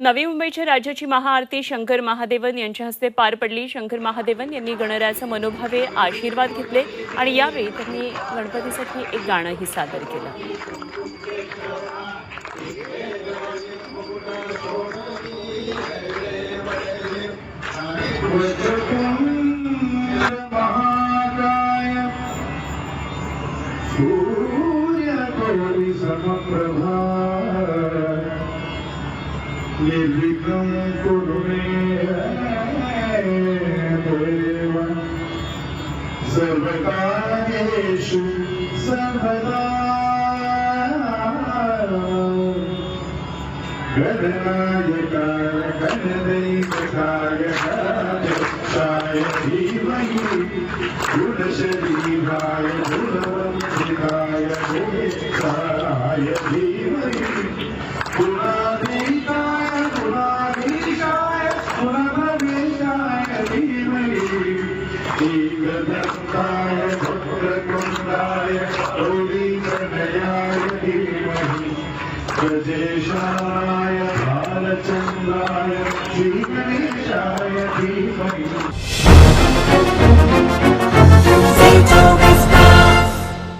नवी मुंबईच्या राज्याची महाआरती शंकर महादेवन यांच्या हस्ते पार पडली. शंकर महादेवन यांनी गणरायाचा मनोभावे आशीर्वाद घेतले आणि यावेळी त्यांनी गणपतीसाठी एक गाणंही सादर केलं. महाकाय सूर्यकोटि समप्रभा निर्विघ्नं कुरु मे देव सर्वकार्येषु सर्वदा गणनायकाय गणदैवताय गणाध्यक्षाय धीमहि गुणशरीराय गुणवन्दिताय गुणेशाय धीमहि एकदन्ताय भद्रकुण्डाय गौरीकर्णयाय धीमहि गजेशाय बालचन्द्राय श्रीगणेशाय धीमहि